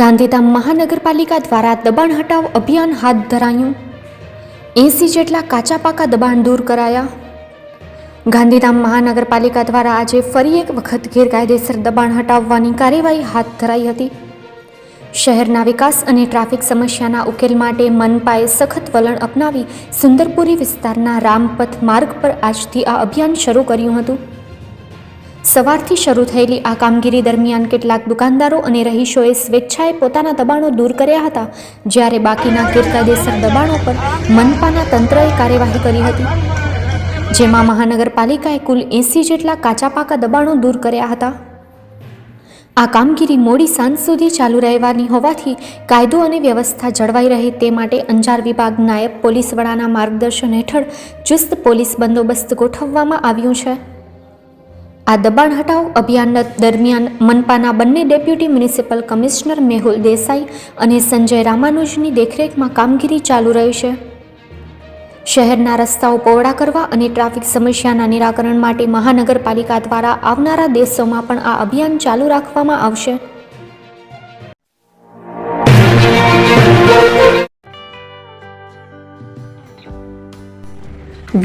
ગાંધીધામ મહાનગરપાલિકા દ્વારા દબાણ હટાવ અભિયાન હાથ ધરાયું. એંસી જેટલા કાચા પાકા દબાણ દૂર કરાયા. ગાંધીધામ મહાનગરપાલિકા દ્વારા આજે ફરી એક વખત ગેરકાયદેસર દબાણ હટાવવાની કાર્યવાહી હાથ ધરાઈ હતી. શહેરના વિકાસ અને ટ્રાફિક સમસ્યાના ઉકેલ માટે મનપાએ સખત વલણ અપનાવી સુંદરપુરી વિસ્તારના રામપથ માર્ગ પર આજથી આ અભિયાન શરૂ કર્યું હતું. સવારથી શરૂ થયેલી આ કામગીરી દરમિયાન કેટલાક દુકાનદારો અને રહીશોએ સ્વેચ્છાએ પોતાના દબાણો દૂર કર્યા હતા, જ્યારે બાકીના ગેરકાયદેસર દબાણો પર મનપાના તંત્રએ કાર્યવાહી કરી હતી. જેમાં મહાનગરપાલિકાએ કુલ એંસી જેટલા કાચા પાકા દબાણો દૂર કર્યા હતા. આ કામગીરી મોડી સાંજ સુધી ચાલુ રહેવાની હોવાથી કાયદો અને વ્યવસ્થા જળવાઈ રહે તે માટે અંજાર વિભાગ નાયબ પોલીસ વડાના માર્ગદર્શન હેઠળ ચુસ્ત પોલીસ બંદોબસ્ત ગોઠવવામાં આવ્યું છે. આ દબાણ હટાવ અભિયાન દરમિયાન મનપાના બંને deputy municipal commissioner Mehul Desai અને સંજય રામાનુજની દેખરેખમાં કામગીરી ચાલુ રહી છે. શહેરના રસ્તાઓ પહોળા કરવા અને ટ્રાફિક સમસ્યાના નિરાકરણ માટે મહાનગરપાલિકા દ્વારા આવનારા દિવસોમાં પણ આ અભિયાન ચાલુ રાખવામાં આવશે.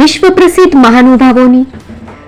વિશ્વ પ્રસિદ્ધ મહાનુભાવોની